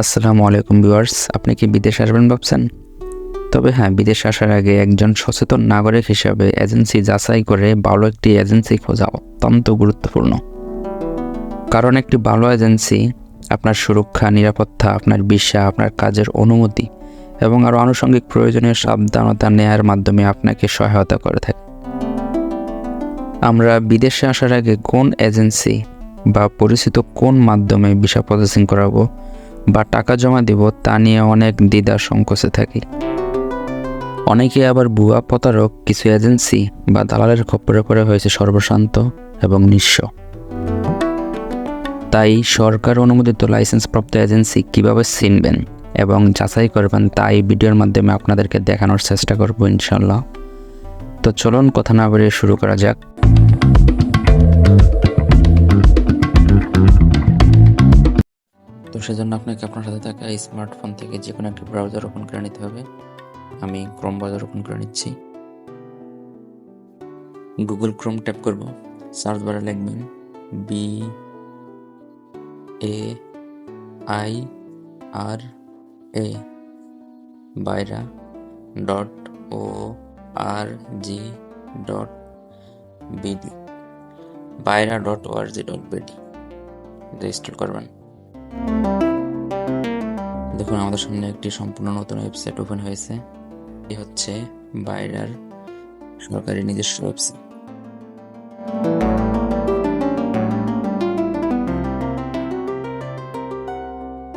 আসসালামু আলাইকুম ভিউয়ার্স, আপনি কি বিদেশ আসবেন ভাবছেন? তবে হ্যাঁ বিদেশ আসার আগে একজন সচেতন নাগরিক হিসাবে এজেন্সি যাচাই করে ভালো একটি এজেন্সি খোঁজা অত্যন্ত গুরুত্বপূর্ণ। কারণ একটি ভালো এজেন্সি আপনার সুরক্ষা, নিরাপত্তা, আপনার ভিসা, আপনার কাজের অনুমতি এবং আরও আনুষঙ্গিক প্রয়োজনীয় সাবধানতা নেয়ার মাধ্যমে আপনাকে সহায়তা করে থাকে। আমরা বিদেশে আসার আগে কোন এজেন্সি বা পরিচিত কোন মাধ্যমে ভিসা প্রসেসিং করাবো বা টাকা জমা দিব, তা নিয়ে অনেক দ্বিধা সংকোচে থাকি। অনেকে আবার ভুয়া প্রতারক, কিছু এজেন্সি বা দালালের খপ্পরে পড়ে হয়েছে সর্বশান্ত এবং নিঃস্ব। তাই সরকার অনুমোদিত লাইসেন্সপ্রাপ্ত এজেন্সি কীভাবে চিনবেন এবং যাচাই করবেন তাই ভিডিওর মাধ্যমে আপনাদেরকে দেখানোর চেষ্টা করব ইনশাল্লাহ তো চলুন, কথা না বাড়িয়ে শুরু করা যাক। সেজন্য আপনাকে আপনার সাথে থাকা স্মার্টফোন থেকে যে কোনো একটি ব্রাউজার ওপেন করে নিতে হবে। আমি ক্রোম ব্রাউজার ওপেন করে নিচ্ছি। গুগল ক্রোম ট্যাপ করব। সার্চ বারে লিখবেন B A I R A BAIRA dot O R G dot BD BAIRA dot O R G dot BD install করবেন। দেখুন, আমাদের সামনে একটি সম্পূর্ণ নতুন ওয়েবসাইট ওপেন হয়েছে। এটি হচ্ছে বাইরার সরকারি নিজস্ব website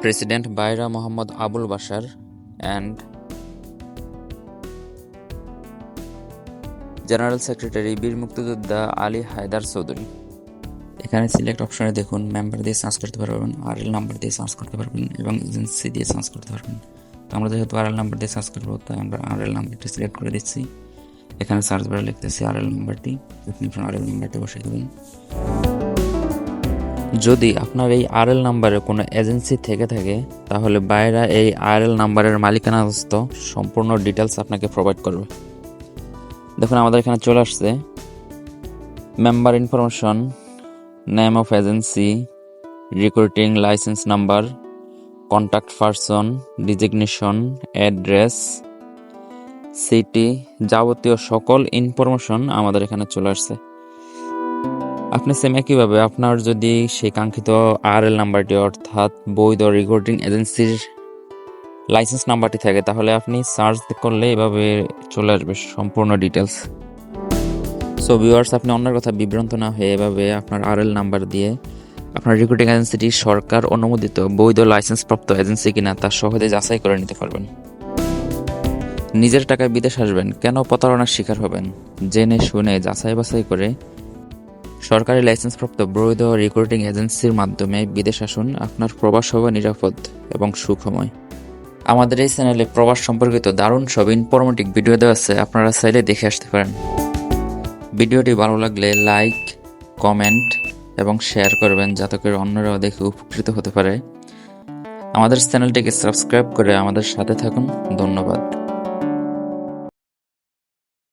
president BAIRA Mohammad Abul Bashar and general secretary বীর মুক্তিযোদ্ধা আলী হায়দার চৌধুরী এখানে সিলেক্ট অপশনে দেখুন মেম্বার দিয়ে সার্চ করতে পারবেন আর এল নাম্বার দিয়ে সার্চ করতে পারবেন এবং এজেন্সি দিয়ে সার্চ করতে পারবেন। তো আমরা যেহেতু আর এল নাম্বার দিয়ে সার্চ করব, তাই আমরা আর এল নাম্বারটি সিলেক্ট করে দিচ্ছি। এখানে সার্চ বারে লিখতেছি আর এল নাম্বারটি আপনি আর এল নাম্বারটি বসিয়ে দেবেন। যদি আপনার এই আর এল নাম্বারে কোনো এজেন্সি থেকে থাকে, তাহলে বাইরা এই আর এল নাম্বারের মালিকানাস্ত সম্পূর্ণ ডিটেলস আপনাকে প্রোভাইড করবে। দেখুন আমাদের এখানে চলে আসছে। Member information name of agency recruiting license number contact person designation address city যাবতীয় সকল ইনফরমেশন আমাদের এখানে চলে আসছে। আপনি সেম একইভাবে আপনার যদি সেই কাঙ্ক্ষিত আর এল নাম্বারটি অর্থাৎ বৈধ রিক্রুটিং এজেন্সির লাইসেন্স নাম্বারটি থাকে, তাহলে আপনি সার্চ করলে এভাবে চলে আসবে সম্পূর্ণ ডিটেলস সো ভিউয়ার্স আপনি অন্যের কথা বিভ্রান্ত না হয়ে এভাবে আপনার আরএল নাম্বার দিয়ে আপনার রিক্রুটিং এজেন্সিটি সরকার অনুমোদিত বৈধ লাইসেন্সপ্রাপ্ত এজেন্সি কিনা তা সহজে যাচাই করে নিতে পারবেন। নিজের টাকায় বিদেশ আসবেন, কেন প্রতারণার শিকার হবেন? জেনে, শুনে, যাচাই বাছাই করে সরকারি লাইসেন্সপ্রাপ্ত বৈধ রিক্রুটিং এজেন্সির মাধ্যমে বিদেশ আসুন, আপনার প্রবাস হবে নিরাপদ এবং সুখময়। আমাদের এই চ্যানেলে প্রবাস সম্পর্কিত দারুণ সব ইনফরমেটিভ ভিডিও দেওয়া আছে, আপনারা চাইলে দেখে আসতে পারেন। ভিডিওটি ভালো লাগলে লাইক, কমেন্ট এবং শেয়ার করবেন যাতে করে অন্যরাও দেখে উপকৃত হতে পারে। আমাদের চ্যানেলটিকে সাবস্ক্রাইব করে আমাদের সাথে থাকুন। ধন্যবাদ।